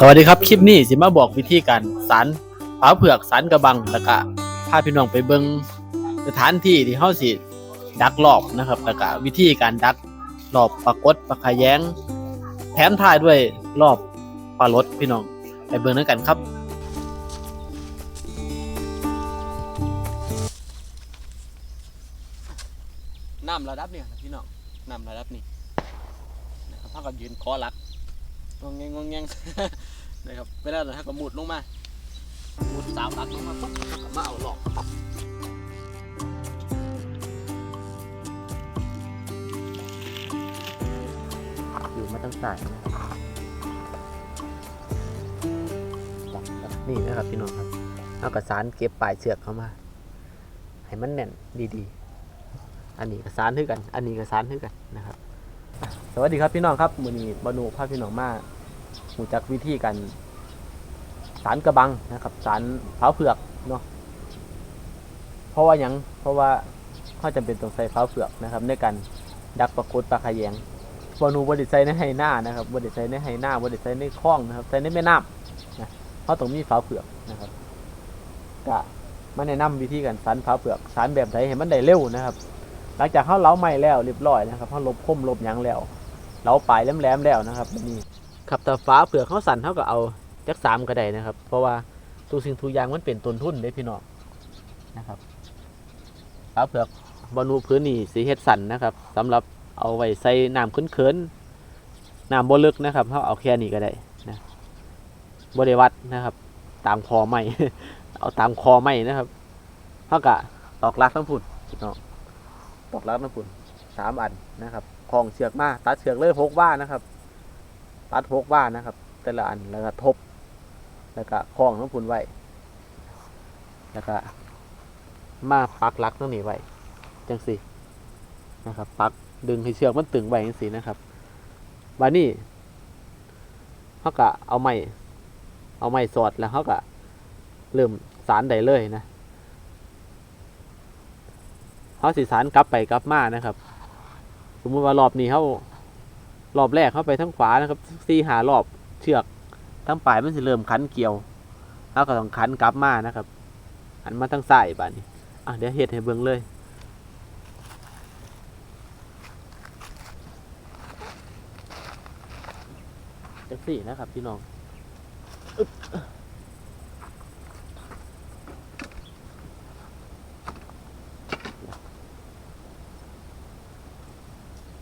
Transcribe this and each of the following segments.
สวัสดีครับ คลิปนี้สิมาบอกวิธีการสารฝาเผือกสารกระบังแล้วก็พาพี่น้องไปเบิงสถานที่ที่เฮาสิดักรอบนะครับแล้วก็วิธีการดักรอบปรากฏปลาขะแยงแถมท้ายด้วยรอบปลารดพี่น้องไปเบิ่งด้วกันครับน้ำระดับเนี่ยพี่น้องน้ำระดับนี้นะครับถ้ากับยืนคอรัก งงแงงงงแงง นะครับเวลาถ้ากับมุดลงมามุดสาวรักลงมาปุ๊บก็มาเอาหลอกอยู่มาตั้งสายนะนี่นะครับพี่น้องครับเอากระสานเก็บปลายเชือกเข้ามา ให้มันแน่นดีๆ อันนี้กระสานคือกัน อันนี้กระสานคือกันนะครับ สวัสดีครับพี่น้องครับมือนี้บานูพาพี่น้องมา หูจักวิธีการสารกระบังนะครับ สารเผาเผือกเนาะเพราะว่ายังเพราะว่าเขาจำเป็นต้องใส่เผาเผือกนะครับ ในการดักปลากดปลาขะแยงบานูบไดิใส่ในไหหน้านะครับบไดิใส่ในไหหน้าบไดิใส่ในคลองนะครับใส่ในแม่น้ำนะเขาต้องมีเผาเผือกนะครับก็มาแนะนำวิธีการสารเผาเปลือกสารแบบไหนให้มันได้เร็วนะครับ หลังจากเขาเล้าไม้แล้วเรียบร้อยนะครับเขาลบคมลบยังแล้วเล้าปลายแหลมๆแล้วนะครับนี้ ครับแต่ฟ้าเปลือเขาสั่นเขาก็เอาจักสามก็ได้นะครับ เพราะว่าทุกสิ่งทุกอย่างมันเป็นต้นทุนเด้พี่น้องนะครับฟ้าเปลือกบอนูพื้นนี่สีเฮ็ดสั่นนะครับสำหรับเอาไว้ใส่น้ำเขินๆน้ำบ่ลึกนะครับเขาเอาแค่นี้ก็ได้นะบริวัดนะครับ ตามคอไม้เอาตามคอไม่นะครับเท่ากับตอกลักน้ำผุนพี่น้องตอกลักน้ำผุนสามอันนะครับคลองเชือกมาตัดเชือกเลยหกว่านะครับ ตัดหกว่านนะครับ แต่ละอันแล้วก็ทบ แล้วก็คล้องน้ำผุนไว้ แล้วก็มาปักลักตรงนี้ไว้จังสินะครับปักดึงให้เชือกมันตึงไว้จังสินะครับบานี้เขาก็เอาไม้เอาไม้สอดแล้วเขาก็เริ่มสารได้เลยนะเขาสิสารกลับไปกลับมานะครับ สมมุติว่ารอบนี้เขา รอบแรกเข้าไปทั้งขวานะครับสี่หารอบเชือกทั้งปลายมันสิเริ่มคันเกี่ยวแล้วก็ต้องคันกลับมานะครับหันมาทั้งซ้ายบ้านี้อะเดี๋ยวเฮ็ดให้เบิ่งเลยจังสี่นะครับพี่น้อง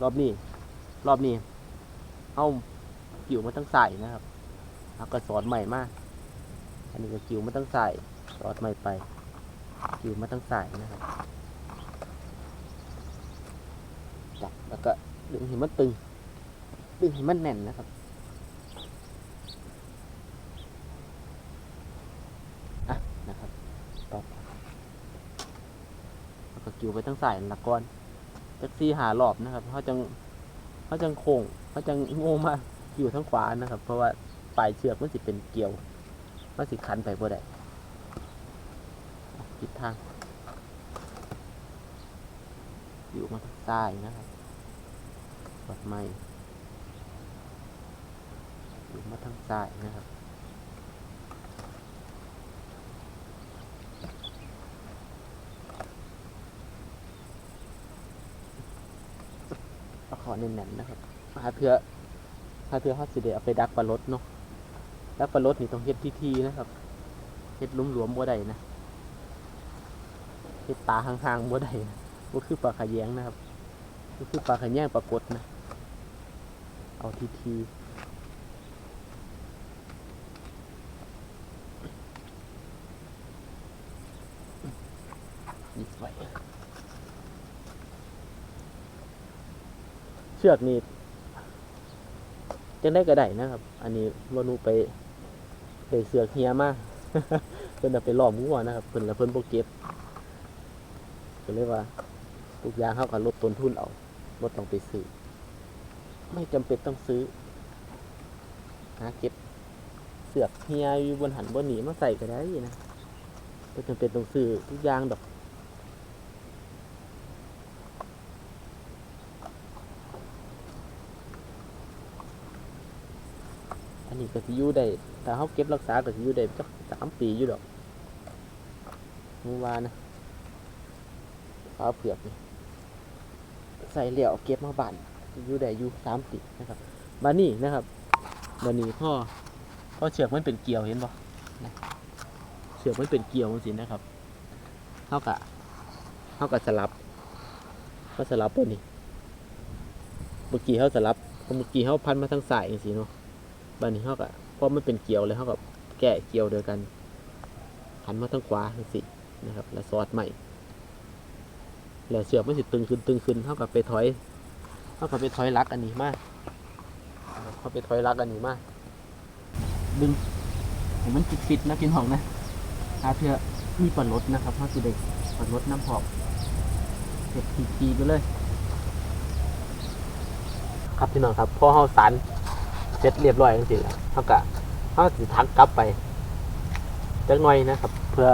รอบนี้ รอบนี้ เอากิ่วมาตั้งใส่นะครับเอาก็สอนใหม่มาก อันนี้ก็กิ่วมาตั้งใส่สอดใหม่ไป กิ่วมาตั้งใส่นะครับจับแล้วก็ดึงให้มันตึง ดึงให้มันแน่นนะครับอะนะครับต่อแล้วก็กิ่วไปตั้งใส่ละก้อนแท็กซี่หารอบนะครับเขาจัง เขาจังโค้งเขาจังโง่มากอยู่ทั้งขวานะครับ เพราะว่าปลายเชือกมันสิเป็นเกี่ยวมันสิคันไปบ่ได้ผิดทาง อยู่มาทางซ้ายนะครับกดไม่อยู่มาทางซ้ายนะครับ เอาขอ แน่นๆนะครับหาเถื่อหาเถื่อเขาสิเดเอาไปดักปลารดเนาะดักปลารดนี่ต้องเฮ็ดทีๆนะครับเฮ็ดหลวมๆบ่ได้นะเฮ็ดตาห่างๆบ่ได้นะบ่คือปลาขยงนะครับบ่คือปลาขยงปลากดนะ เอาทีๆนี่ไว้ ชือกนี่จังได้กระได้นะครับ อันนี้วานูไปไปเสือกเฮียมาเพิ่นไปล้อมงัวนะครับเพิ่นแล้วเพิ่นบ่เก็บก็เลยว่าทุกอย่างเขาก็ลดต้นทุนเอาบ่ต้องไปซื้อ ไม่จำเป็นต้องซื้อหาเก็บเสือกเฮียอยู่บนหันบนหนีมาใส่ก็ได้นะบ่จำเป็นต้องซื้อทุกอย่างดอก นนี้ก็สิอยู่ได้ถ้าเขาเก็บรักษาก็สิอยู่ได้จักสามปีอยู่ดอกมึงว่านะปลาเผือกนี่ใส่เหลี่ยวเก็บมาบานอยู่ได้อยู่สามปีนะครับมานี่นะครับมานี่พ่อพ่อเชือกมันเป็นเกลียวเห็นปะนะเชือกมันเป็นเกลียวสินะครับเท่ากับเท่ากับสลับเขาสลับตัวนี้เมื่อกี้เขาสลับเมื่อกี้เขาพันมาทางสายอย่างสิเนาะ บ้านนี้เขาก็เพราะมันเป็นเกลียวเลยเขาก็แกะเกลียวเดียวกันหันมาทางขวาสินะครับ แล้วซอดใหม่แล้วเสือกมันสิตึงขึ้นตึงขึ้นเท่ากับไปถอยเท่ากับไปถอยรักอันนี้มากเขาไปถอยรักอันนี้มากดึงให้มันฟิตฟิตนะพี่น้องนะหาเพื่อมีปลาลดนะครับเขาะสิเด็กปลาลดน้ำหอมเก็บทีๆไปเลย ครับพี่น้องครับพ่อเขาสา รเสร็จเรียบร้อยจริงๆแล้วเขากะเขาสิทักกลับไปจักหน่อยนะครับ เพื่อ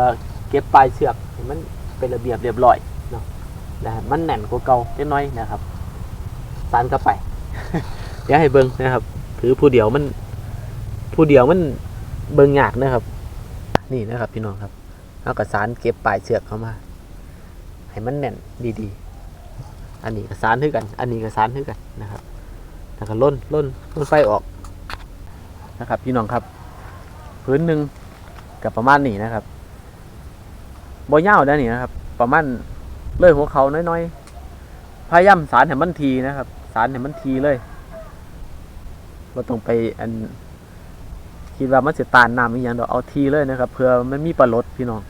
เก็บปลายเชือกให้มันเป็นระเบียบเรียบร้อยเนาะแล้วให้มันแน่นกว่าเก่าจักหน่อยนะครับสานกลับไปเดี๋ยวให้เบิ้งนะครับถือผู้เดียวมัน ผู้เดียวมันเบิ้งยากนะครับ นี่นะครับ พี่น้องครับเอากระสานเก็บปลายเชือกเข้ามา ให้มันแน่นดีๆ อันนี้กระสานคือกัน อันนี้กระสานคือกันนะครับแล้วก็ล่นล่นล่นไฟออก นะครับ พี่น้องครับพื้นหนึ่งกับประมาณนี้นะครับบ่ยาวได้นี่นะครับ ประมาณเลยหัวเขาน้อยๆพยายามสารให้มันทีนะครับ สารให้มันทีเลยเราต้องไปอันคิดว่ามันจะตานน้ำอีกอย่างเดอกเอาทีเลยนะครับเพื่อมันมีปลาลดพี่น้อง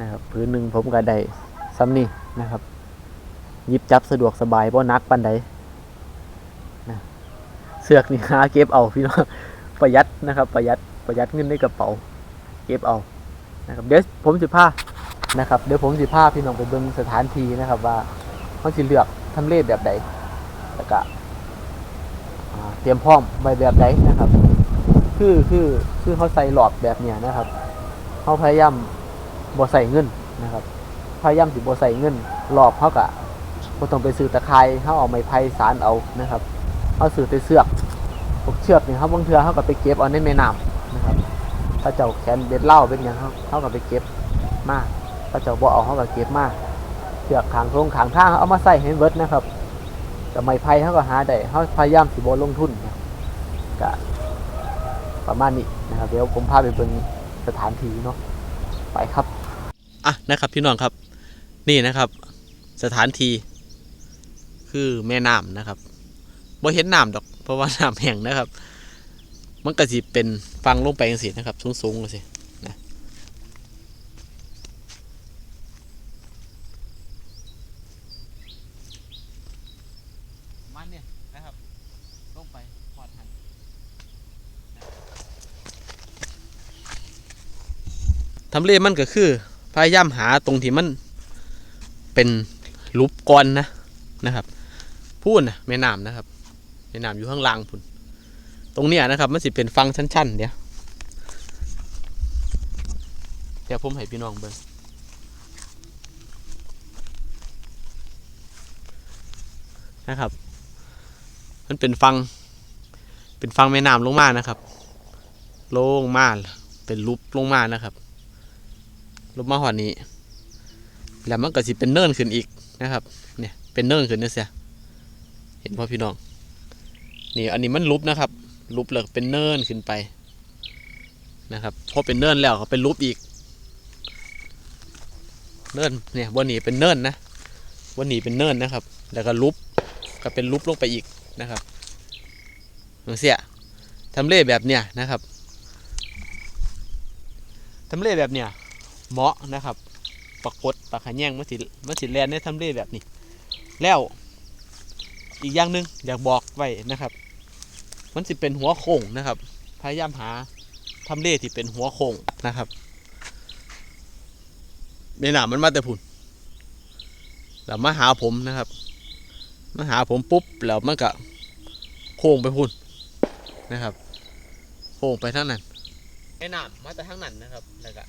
นะครับพื้นหนึ่งผมก็ได้ซ้ำนี่นะครับยิบจับสะดวกสบายบ่หนักปันใดเสือกนี่หาเก็บเอาพี่น้อง ประหยัดนะครับประหยัดประหยัดเงินในกระเป๋าเก็บเอานะครับเดี๋ยวผมสิพานะครับเดี๋ยวผมสิพาพี่น้องไปเบิ่งสถานที่นะครับว่าเขาสิเลือกทำเลแบบใดแล้วก็เตรียมพร้อมไว้แบบใดนะครับ คือคือคือเขาใส่หลอดแบบเนี้ยนะครับเขาพยายามบ่ใส่เงินนะครับพยายามสิบ่ใส่เงินหลอบเขากะบ่ต้องไปซื้อตะไคร้เขาเอาไม้ไผ่สารเอานะครับเอาสื่อไปเสือก พวกเชือกเนี่ยครับบางเทือเขาก็ไปเก็บเอาในแม่น้ำนะครับ ถ้าเจ้าแขนเบ็ดเหล้าเป็นอย่างเขาเขาก็ไปเก็บมากถ้าเจ้าบ่เอาเขาก็เก็บมากเชือกขางทงขางทาเขาเอามาใส่ให้เบิร์ดนะครับ แต่ไม้ไผ่เขาก็หาได้เขาพยายามสิบ่ลงทุนนะก็ประมาณนี้นะครับเดี๋ยวผมพาไปเป็นสถานที่เนาะไปครับอะนะครับพี่น้องครับ นี่นะครับ สถานที่คือแม่น้ำนะครับบ่เห็นน้ำดอก เพราะว่าน้ำแห้งนะครับ มันก็สิเป็นฟังลงไปจังซี่นะครับ สูงๆจังซี่นะมันเนี่ยนะครับลงไปพอดหันทำเลมันก็คือ พยายามหาตรงที่มันเป็นรูปก้อนนะนะครับ พูดนะแม่น้ำนะครับ แม่น้ำอยู่ข้างล่างพุ่นตรงเนี้ยนะครับ มันสิเป็นฟังชั้นๆเดี๋ยวเดี๋ยวผมให้พี่น้องเบิ่งนะครับ มันเป็นฟัง เป็นฟังแม่น้ำลงมานะครับ ลงมาเป็นรูปลงมานะครับรูปมาหอดนี้ แล้วมันก็สิเป็นเนินขึ้นอีกนะครับ เนี่ย เป็นเนินขึ้นนี่เสียเห็นพ่อพี่น้อง นี่อันนี้มันลุบนะครับลุบแล้วเป็นเนินขึ้นไปนะครับพอเป็นเนินแล้วก็เป็นลุบอีก เนินเนี่ยบนนี้เป็นเนินนะบนนี้เป็นเนินนะครับ แล้วก็ลุบก็เป็นลุบลงไปอีกนะครับเอนเสียทำเลแบบเนี้ยนะครับทำเลแบบเนี้ยเหมาะนะครับปรากฏปลาขะแยงมัสิมัสิแลนในทำเลแบบนี้ แล้วอีกอย่างหนึ่งอยากบอก ไว้นะครับ มันสิเป็นหัวโค้งนะครับ พยายามหาทำเลที่เป็นหัวโค้งนะครับเมหนามันมาแต่พุ่นแล้วมาหาผมนะครับมาหาผมปุ๊บแล้วมันก็โค้งไปพุ่นนะครับโค้งไปทางนั้นไอหนามมาแต่ทางนั้นนะครับแล้วก็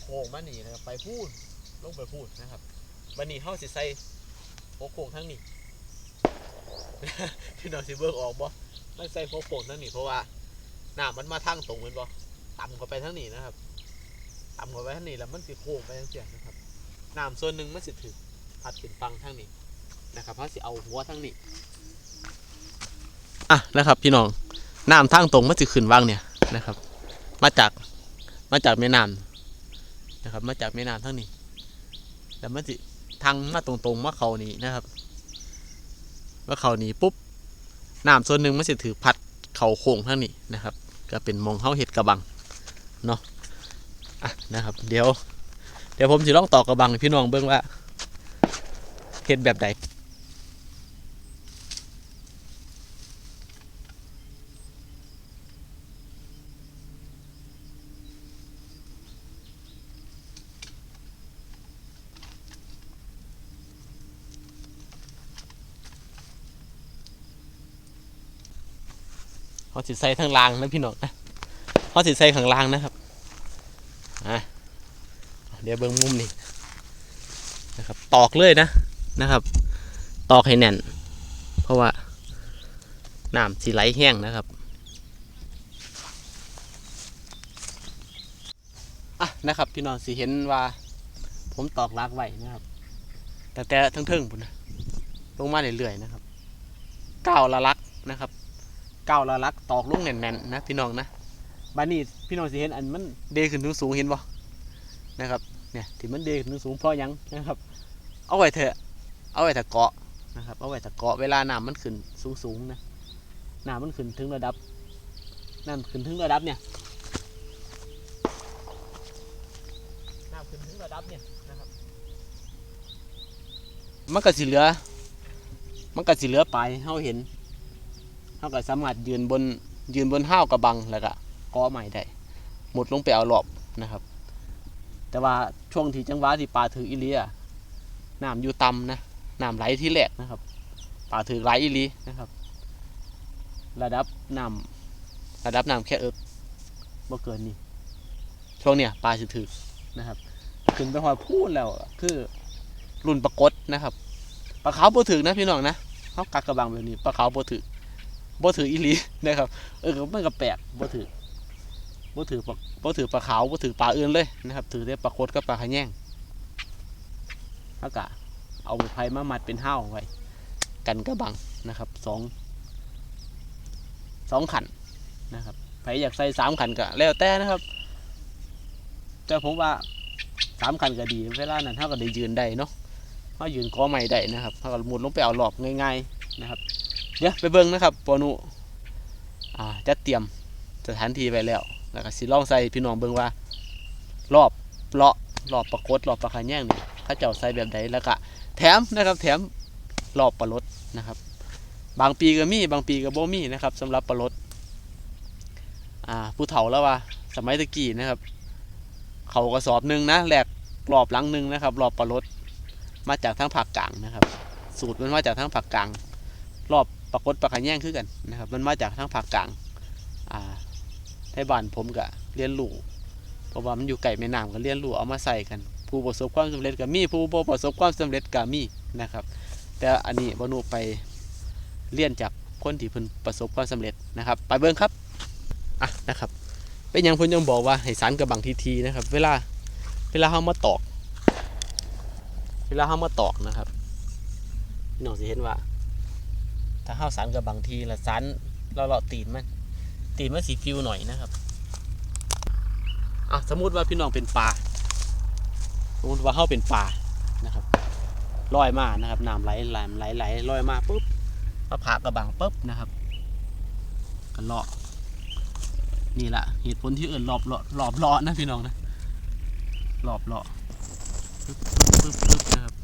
โค้งมาหนีนะครับไปพูดลงไปพูดนะครับวันนี้เข้าสิใส่หัวโค้งทั้งนี้ พี่น้องสิเบิกออกบ่มันใส่หัวโป่งนั่นนี่เพราะว่าน้ำมันมาทางตรงเป็นบ่ต่ำกว่าไปทางนี้นะครับต่ำกว่าไปทางนี้แล้วมันสิโค้งไปทางเสียนะครับน้ำส่วนหนึ่งมันสิถือพัดขึ้นฟังทางนี้นะครับเพราะสิเอาหัวทางนี้อะนะครับ พี่น้องน้ำทางตรงมันสิขึ้นวังเนี่ยนะครับ มาจากมาจากแม่น้ำนะครับ มาจากแม่น้ำทางนี้แล้วมันสิทางมาตรงๆมาเขานี้นะครับ มาเขานี้ปุ๊บน้ำส่วนหนึ่งมันสิถือพัดเขาโค้งทั้งนี้นะครับ ก็เป็นมองเข้าเห็ดกระบังเนาะอะนะครับ เดี๋ยว เดี๋ยวผมจะลองตอกกระบังพี่น้องเบิ่งว่าเห็ดแบบใด เขาสิใส่ทางล่างนะพี่น้องนะเขาสิใส่ข้างล่างนะครับอะเดี๋ยวเบิ่งมุมนี้นะครับ ตอกเลยนะนะครับ ตอกให้แน่น เพราะว่าน้ำสีไหลแห้งนะครับอะนะครับ พี่น้องสิเห็นว่า ผมตอกลากไว้นะครับ แต่แต่ทั้งเทิงพุ่นนะลงมาเรื่อยๆนะครับก้าวละลักนะครับ ก้าวละลักตอกลงแน่นๆนะพี่น้องนะบานนี้พี่น้องสิเห็นอันมันเดขึ้นสูงๆเห็นบ่นะครับเนี่ยที่มันเดขึ้นสูงๆเพราะหยังนะครับ เอาไว้เถอะ เอาไว้ถ้าเกาะนะครับ เอาไว้ถ้าเกาะเวลาน้ำมันขึ้นสูงๆนะน้ำมันขึ้นถึงระดับน้ำขึ้นถึงระดับเนี่ยน้ำขึ้นถึงระดับเนี่ยนะครับมันก็สิเหลือ มันก็สิเหลือไปลายให้เราเห็น เขาก็สามารถยืนบนยืนบนห้าวกระบังแล้วก็ก้อใหม่ได้หมดลงไปเอารอบนะครับ แต่ว่าช่วงที่จังหวะที่ปลาถืออีเลียน้ำอยู่ต่ำนะน้ำไหลที่แรกนะครับปลาถือไหลอีหลีนะครับ ระดับน้ำระดับน้ำแค่เอิกบ่เกินนี่ช่วงเนี้ยปลาจะถือนะครับขึ้นไปหอดพูดแล้วคือรุ่นปรากฏนะครับปลาขาวบ่ถือนะพี่น้องนะเขากักกระบังแบบนี้ปลาขาวบ่ถือ บ่ถืออีหลีนะครับ เออมันก็แปลกบ่ถือบ่ถือปลาบ่ถือปลาขาวบ่ถือปลาอื่นเลยนะครับ ถือได้ปลาโคดกับปลาขแยงแล้วก็เอาไผ่มามัดเป็นห้าวไว้กันกระบังนะครับสองสองขันนะครับใครอยากใส่สามขันก็แล้วแต่นะครับ แต่ผมว่าสามขันก็ดี เวลานั้นเท่ากับได้ยืนได้เนาะเขายืนก้อใหม่ได้นะครับเท่ากับหมุดลงไปเอาหลอบง่าย ๆ นะครับ เดี๋ยวไปเบิ่งนะครับปอนุอ่าจะเตรียมสถานที่ไว้แล้ว แล้วก็สิลองใส่พี่น้องเบิ่งว่า รอบเลาะรอบประกดรอบประคันแย่งนี่เขาเจ้าใส่แบบใดแล้วก็แถมนะครับ แถมรอบประรดนะครับ บางปีก็มีบางปีก็บ่มีนะครับสำหรับประรดอ่าผู้เฒ่าแล้วว่า สมัยตะกี้นะครับ เขากระสอบหนึ่งนะแหลกรอบหลังหนึ่งนะครับรอบประรดมาจากทางภาคกลางนะครับ สูตรมันมาจากทางภาคกลางรอบ ปรากฏปลาขะแย่งคือกันนะครับ มันมาจากทางภาคกลางอ่าในบ้านผมก็เรียนรู้เพราะว่ามันอยู่ไก่แม่น้ำก็เรียนรู้เอามาใส่กัน ผู้ประสบความสำเร็จก็มีผู้บ่ประสบความสำเร็จก็มีนะครับ แต่อันนี้บรรนุไปเรียนจากคนที่เพิ่นประสบความสำเร็จนะครับ ไปเบิ่งครับอะนะครับเป็นยังเพิ่นยังบอกว่าให้สารกระบังทีทีนะครับ เวลาเวลาเฮามาตอก เวลาเฮามาตอกนะครับพี่น้องสิเห็นว่า ถ้าข้าวสารกับบางทีละสารเราเลาะตีนมัน ตีนมันสีฟิวหน่อยนะครับอะสมมุติว่าพี่น้องเป็นปลาสมมติว่าเข้าเป็นปลานะครับลอยมานะครับน้ำไหลไหลไหลไหลลอยมาปุ๊บมาผ่ากระบังปุ๊บนะครับกันเลาะนี่แหละเหตุผลที่เอื่นรอบเลาะรอบเลาะนะพี่น้องนะรอบเลาะปึ๊บปึ๊บปึ๊บนะครับ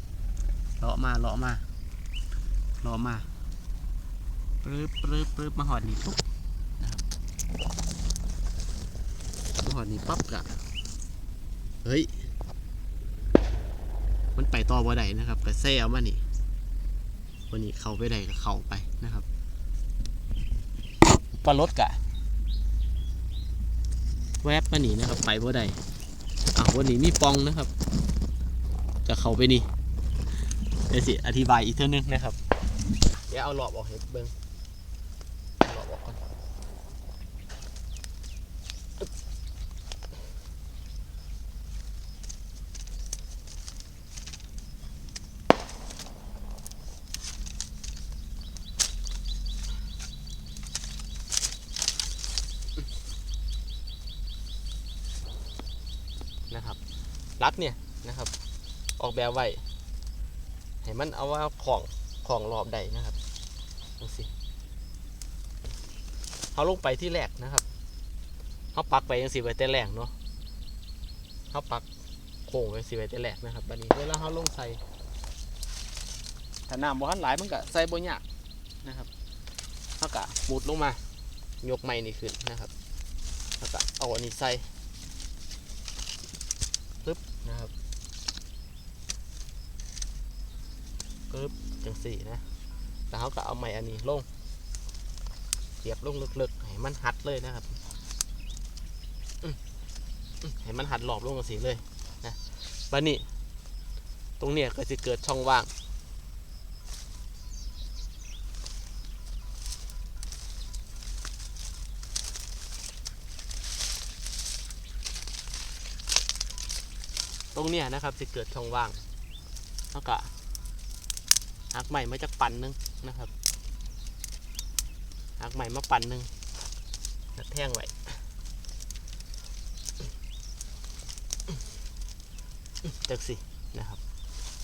เลาะมาเลาะมาเลาะมา รึบปรึบปรึบมาหอดนี่ปุ๊บนะครับมาหอดนี่ปั๊บกะเฮ้ย มันไปต่อบ่ได้นะครับก็แซ่เอามานี่วันนี้เขาไปได้ก็เขาไปนะครับปลารถกะ แวบมานี่นะครับ ไปบ่ได้อ้าววันนี้มีปองนะครับจะเขาไปนี่เดี๋ยวสิ อธิบายอีกเท่านึงนะครับ เดี๋ยวเอาหลอบออกให้เบิ้งเอาหลอบออกก่อน นะครับ รักเนี่ยนะครับ ออกแบบไว้ให้มันเอาว่าของของรอบใดนะครับดูสิเขาลงไปที่แรกนะครับเขาปักไปยังสีไว้แต่แรกเนาะเขาปักโค้งไว้สีไว้แต่แรกนะครับบัดนี้เวลาเขาลงใส่ถ้าน้ำบ่ทันหลายมันก็ใส่บ่ยากนะครับเขาก็มุดลงมายกไม้นี่ขึ้นนะครับแล้วก็เอาอันนี้ใส่ ปึ๊บนะครับปึ๊บจังสี่นะแล้วเขาก็เอาไม้อันนี้ลงเสียบลงลึกๆให้มันหัดเลยนะครับให้มันหัดหลอบลงกังสีเลยนะบันนี้ ตรงเนี้ยก็จะเกิดช่องว่าง ตรงเนี้ยนะครับจะเกิดช่องว่างแล้วก็หักใหม่มาจากปั่นหนึงนะครับหักใหม่มาปั่นหนึ่งแล้วแท่งไว้จักสินะครับ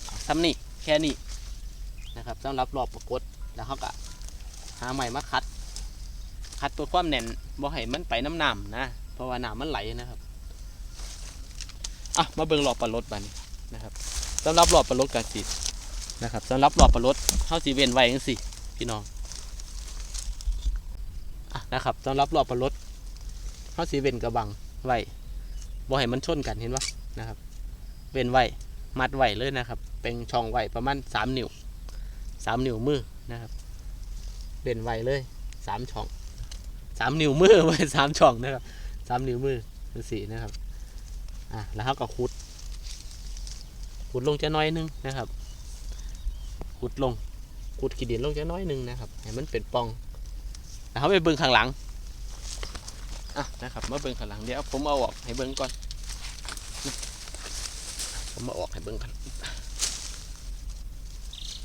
เอาซ้ำนี่แค่นี้นะครับสำหรับรอบประกดแล้วเขาก็หาใหม่มาคัด คัดตัวความแน่นบ่ให้มันไปน้ำหนำนะ เพราะว่าน้ำมันไหลนะครับ อะมาเบิ่งรอบปลาลดบัดนนะครับสำหรับรอบปลาลดกาสินะครับสำหรับหลอดประรดเข้าสีเวนไว้ยังสิพี่น้องอะนะครับสำหรับหลอดประรดเข้าสีเวนกระบังไว้บ่ให้มันชนกันเห็นปะนะครับ เวนไว้มัดไว้เลยนะครับ เป็นช่องไว้ประมาณสามนิ้วสามนิ้วมือนะครับเวนไว้เลยสามช่องสามนิ้วมือไว้สามช่องนะครับสามนิ้วมือคือสี่นะครับ อะแล้วเขาก็ขุด ขุดลงจะน้อยนึงนะครับ ขุดลง ขุดขี้ดินลงจะน้อยหนึงนะครับ ให้มันเป็นปองแล้วเขาไปเบิ่งข้างหลัง อะนะครับมาเบิ่งข้างหลังเดี๋ยวผมเอาออกให้เบิ่งก่อน ผมมาออกให้เบิ่งกัน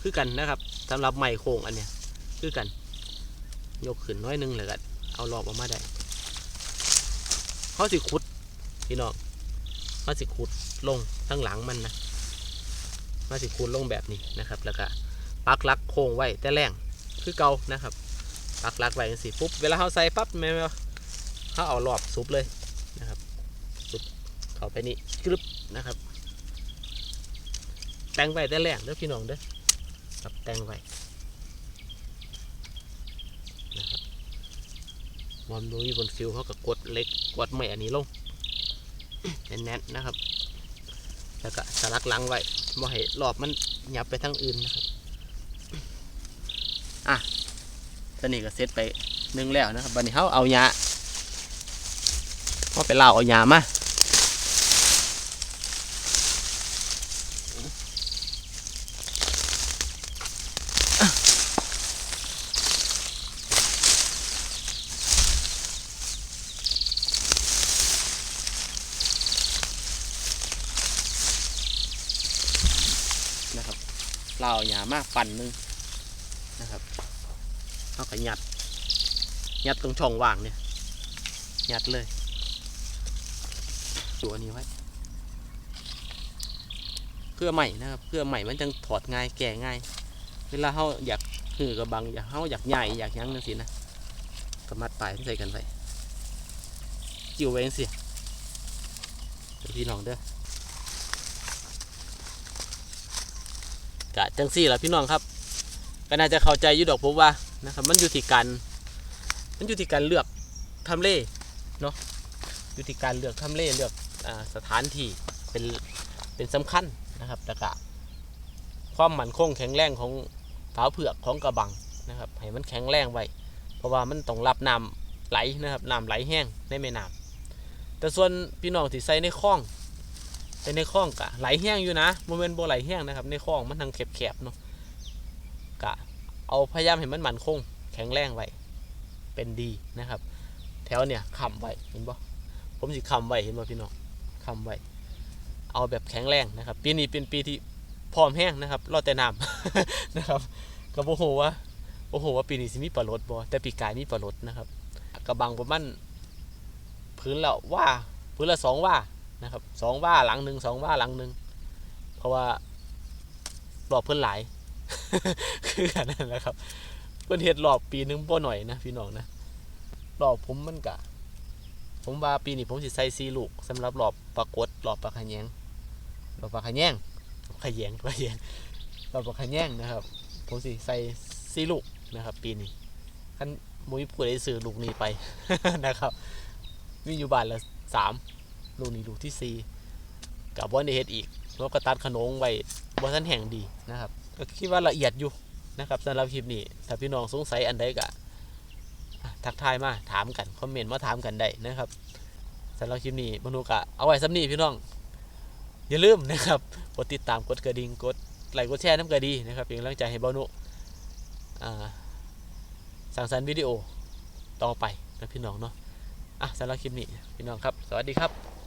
คือกันนะครับสำหรับไม้โค้งอันเนี้ยคือกัน ยกขึ้นน้อยหนึงเลยกันเอารอบออกมาได้เขาสิขุดพี่น้อง เขาสิขุดลงทั้งหลังมันนะมาสิคูณลงแบบนี้นะครับ แล้วก็ปักลักโค้งไว้แต่แรงคือเก่านะครับปักลักไว้สิปุ๊บเวลาเขาใส่ปั๊บแม่เขาเอารอบซุปเลยนะครับซุปเข้าไปนี่กรึบนะครับ แต่งไว้แต่แรงเด้อพี่น้องเด้อครับแต่งไว้นะครับวอมดูอยู่บนฟิวเขาก็กดเล็กกดใหม่อันนี้ลง แน่นๆนะครับ แล้วก็สลักหลังไว้บ่ให้รอบมันหยับไปทั้งอื่นนะครับ อะตอนนี้ก็เซตไปหนึ่งแล้วนะครับบันนี้เขาเอายาเขาไปเล่าเอายามา เล่าเอาหญ้ามากปั่นหนึงนะครับเขาก็ยัดยัดตรงช่องว่างเนี่ยยัดเลยตัวนี้ไว้ เพื่อใหม่นะครับเพื่อใหม่มันจังถอดง่ายแก่ง่าย เวลาเขาอยากหือกระบังอยากเขาอยากใหญ่อยากยั้งนั่นสินะก็มัดปลายใส่กันไปจิ้วไว้สิเดี๋ยวพี่น้องเด้อ กะจังสี่แหละพี่น้องครับ ก็น่าจะเข้าใจยูดอกผมว่านะครับ มันอยู่ที่การมันอยู่ที่การเลือกทำเลเนาะอยู่ที่การเลือกทำเลเลือกอสถานที่เป็นเป็นสำคัญนะครับแล้วก็ความมั่นคงแข็งแรงของฝาเผือกของกระบังนะครับให้มันแข็งแรงไว้เพราะว่ามันต้องรับน้ำไหลนะครับน้ำไหลแห้งในแม่น้ำแต่ส่วนพี่น้องที่ใส่ในคลอง ใส่ในคลองกะไหลแห้งอยู่นะโมเมนต์โบไหลแห้งนะครับ ในคลองมันทางแคบๆเนาะกะเอาพยายามให้มันมันคง แข็งแรงไว้เป็นดีนะครับ แถวเนี่ยค้ำไว้เห็นบ่ผมสิค้ำไว้เห็นบ่พี่น้องค้ำไว้เอาแบบแข็งแรงนะครับ ปีนี้เป็นปีที่พร้อมแห้งนะครับรอแต่น้ำนะครับก็บ่ฮู้ว่าบ่ฮู้ว่าปีนี้สิมีปลาลดบ่แต่ปีกายมีปลาลดนะครับกระบังประมาณพื้นละว่าพื้นละสองว่า นะครับสองว่าหลังหนึ่งสองว่าหลังหนึ่งเพราะว่ารอบเพื่อนหลาย คืออันนั้นแหละครับ เพื่อนเฮ็ดรอบปีหนึงบ่หน่อยนะพี่น้องนะรอบผมมันกะ ผมว่าปีนี้ผมสิใส่ซีลูกสำหรับรอบปรากฏรอบปลาขยงรอบปลาขยงขยงขะแยงรอบปลาขยงนะครับ ผมสิใส่ซีลูกนะครับ ปีนี้คันมุ้ยผู้ใดซื้อลูกนี้ไปนะครับมีอยู่บ้านละสาม ลูกนี้ลูกที่สี่กับว่าในเฮ็ดอีกแล้วก็ตัดขนงไว้บ่ทันแห่งดีนะครับก็คิดว่าละเอียดอยู่นะครับสำหรับคลิปนี้ถ้าพี่น้องสงสัยอันใดก็อะทักทายมาถามกันคอมเมนต์มาถามกันได้นะครับสำหรับคลิปนี้บนุกะเอาไว้สำนีพี่น้อง อย่าลืมนะครับกดติดตามกดกระดิ่งกดไลค์กดแชร์น้ำกระดีนะครับเป็นกำลังใจให้บนุสั่งสรรค์วิดีโอต่อไปนะพี่น้องเนาะอะสำหรับคลิปนี้พี่น้องครับ สวัสดีครับ